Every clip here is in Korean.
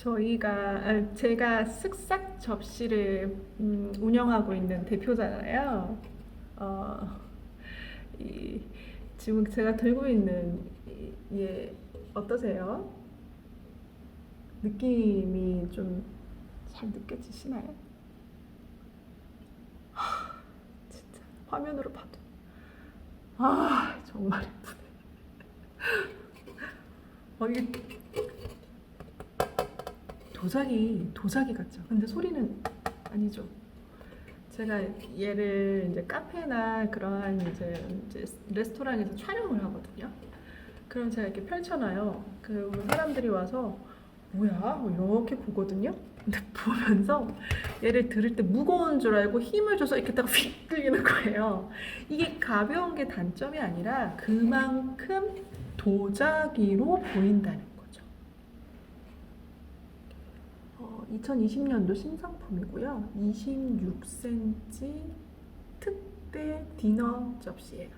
저희가 아, 제가 쓱싹 접시를 음, 운영하고 있는 대표잖아요. 어, 이, 지금 제가 들고 있는 이, 예 어떠세요? 느낌이 좀 잘 느껴지시나요? 하, 진짜 화면으로 봐도 아 정말 예쁘네. 어, 이게 도자기 도자기 같죠. 근데 소리는 아니죠. 제가 얘를 이제 카페나 그러한 이제, 이제 레스토랑에서 촬영을 하거든요. 그럼 제가 이렇게 펼쳐놔요. 그 사람들이 와서 뭐야 뭐 이렇게 보거든요. 근데 보면서 얘를 들을 때 무거운 줄 알고 힘을 줘서 이렇게 딱휙 끌리는 거예요. 이게 가벼운 게 단점이 아니라 그만큼 도자기로 보인다는 거죠. 어, 2020년도 신상품이고요. 26cm 특대 디너 접시예요.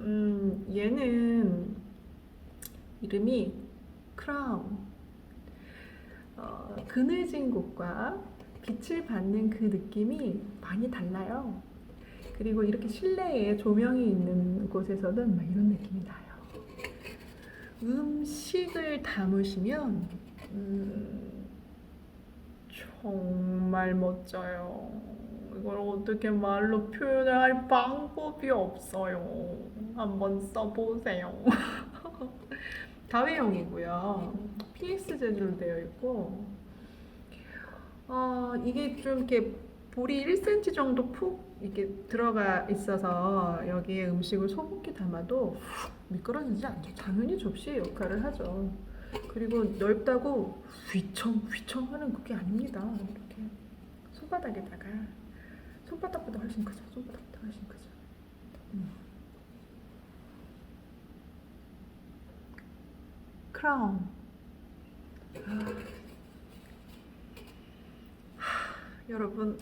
음, 얘는 이름이 크라운. 어, 그늘진 곳과 빛을 받는 그 느낌이 많이 달라요. 그리고 이렇게 실내에 조명이 있는 곳에서는 막 이런 느낌이 나요. 음식을 담으시면 음, 정말 멋져요. 이걸 어떻게 말로 표현할 방법이 없어요. 한번 써보세요. 다회용이고요. PS 재질로 되어 있고, 어, 이게 좀 이렇게 볼이 1cm 정도 푹 이렇게 들어가 있어서 여기에 음식을 소복게 담아도 훅 미끄러지지 않죠. 당연히 접시의 역할을 하죠. 그리고 넓다고 휘청 휘청 하는 그게 아닙니다. 이렇게 손바닥에다가 손바닥보다 훨씬 크죠. 손바닥보다 훨씬 크죠. 음. 크라운. 하, 여러분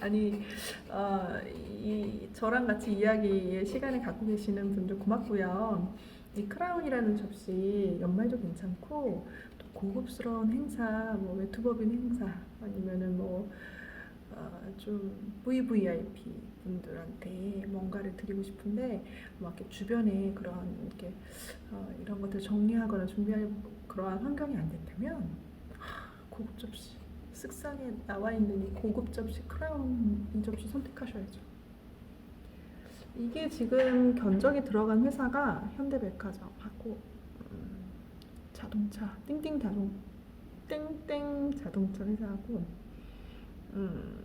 아니 어, 이 저랑 같이 이야기의 시간을 갖고 계시는 분들 고맙고요. 이 크라운이라는 접시 연말도 괜찮고 또 고급스러운 행사, 뭐 외투법인 행사 아니면은 뭐 어, 좀 VVIP 분들한테 뭔가를 드리고 싶은데 뭐 이렇게 주변에 그런 이렇게 어, 이런 것들 정리하거나 준비할 그러한 환경이 안 된다면 하, 고급 접시 쓱싹에 나와 있는 이 고급 접시 크라운 이 접시 선택하셔야죠. 이게 지금 견적이 들어간 회사가 현대백화점 하고 음, 자동차 띵띵 자동 땡땡 자동차 회사하고 음,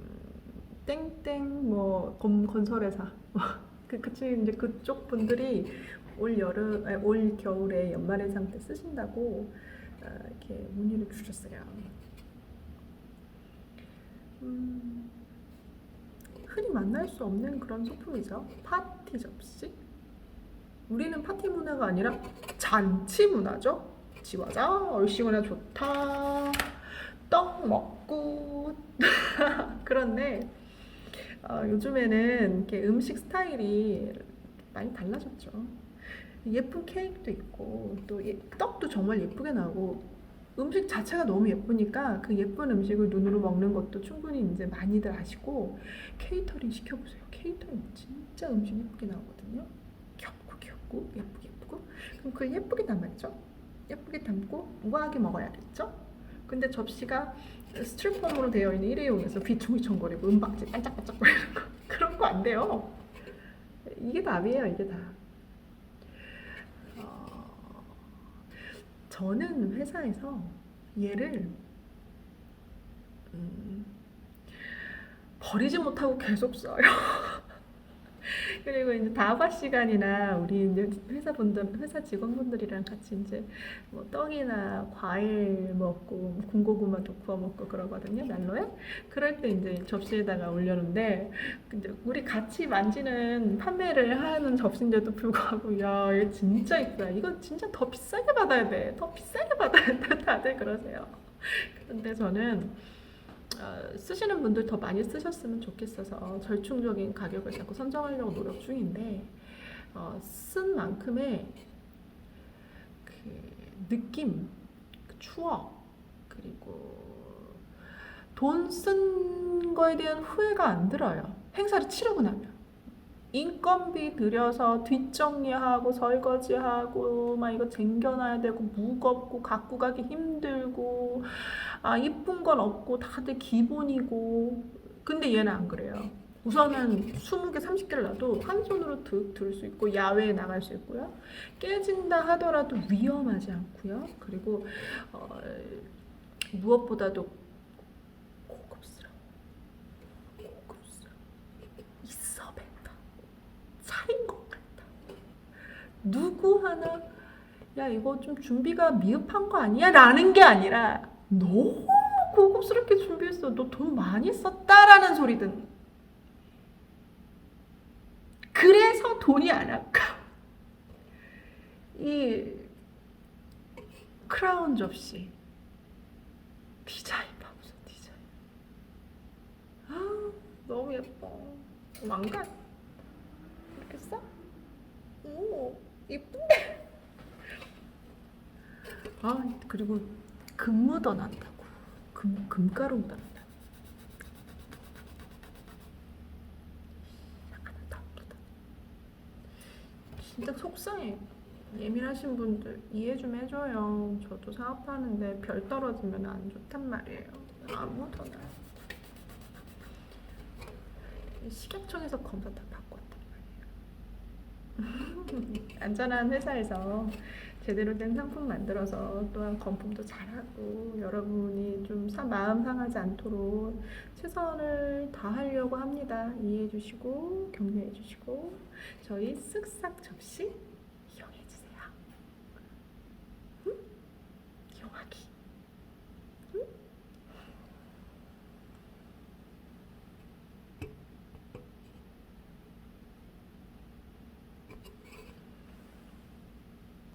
땡땡 뭐 건, 건설회사 그 그치 이제 그쪽 분들이 올 여름 아니, 올 겨울에 연말의상 때 쓰신다고 어, 이렇게 문의를 주셨어요. 음, 흔히 만날 수 없는 그런 소품이죠. 파티 접시. 우리는 파티 문화가 아니라 잔치 문화죠. 지화자 얼씨구나 좋다. 떡 먹고 그런데 어, 요즘에는 이렇게 음식 스타일이 많이 달라졌죠. 예쁜 케이크도 있고 또 예- 떡도 정말 예쁘게 나오고 음식 자체가 너무 예쁘니까 그 예쁜 음식을 눈으로 먹는 것도 충분히 이제 많이들 아시고 케이터링 시켜보세요. 케이터링 진짜 음식 예쁘게 나오거든요. 귀엽고 귀엽고 예쁘게 예쁘고 그럼 그 예쁘게 담았죠. 예쁘게 담고 우아하게 먹어야겠죠. 근데 접시가 스티로폼으로 되어 있는 일회용에서 비총이총거리고 은박지 반짝반짝거리는 거 그런 거 안 돼요. 이게 답이에요. 이게 답. 어, 저는 회사에서 얘를 음, 버리지 못하고 계속 써요. 그리고 이제 다과 시간이나 우리 이제 회사 분들, 회사 직원분들이랑 같이 이제 뭐 떡이나 과일 먹고 뭐 군고구마도 구워 먹고 그러거든요 난로에. 그럴 때 이제 접시에다가 올려놓는데 근데 우리 같이 만지는 판매를 하는 접시인데도 불구하고 야 이거 진짜 이쁘다. 이거 진짜 더 비싸게 받아야 돼. 더 비싸게 받아야 돼. 다들 그러세요. 근데 저는 어, 쓰시는 분들 더 많이 쓰셨으면 좋겠어서 절충적인 가격을 자꾸 선정하려고 노력 중인데 어, 쓴 만큼의 그 느낌, 그 추억, 그 그리고 돈 쓴 거에 대한 후회가 안 들어요. 행사를 치르고 나면. 인건비 들여서 뒷정리하고 설거지하고 막 이거 쟁겨놔야 되고 무겁고 갖고 가기 힘들고 아 이쁜 건 없고 다들 기본이고 근데 얘는 안 그래요. 우선은 20개, 30개를 놔도 한 손으로 들, 들수 있고 야외에 나갈 수 있고요. 깨진다 하더라도 위험하지 않고요. 그리고 어, 무엇보다도 고급스러워. 고급스러워. 있어 뱉 다. 차린 것 같다. 누구 하나 야 이거 좀 준비가 미흡한 거 아니야? 라는 게 아니라 너무 고급스럽게 준비했어. 너 돈 많이 썼다라는 소리든. 그래서 돈이 안 아까워. 이 크라운 접시 디자인 봐보세요 디자인. 아 너무 예뻐. 왕관 써? 오 이쁜데. 아 그리고 금 묻어난다고. 금 금가루 묻어난다. 진짜 속상해. 예민하신 분들 이해 좀 해줘요. 저도 사업하는데 별 떨어지면 안 좋단 말이에요. 아무도 나. 식약청에서 검사 다. 안전한 회사에서 제대로 된 상품 만들어서 또한 건품도 잘하고 여러분이 좀 사- 마음 상하지 않도록 최선을 다하려고 합니다. 이해해 주시고 격려해 주시고 저희 쓱싹 접시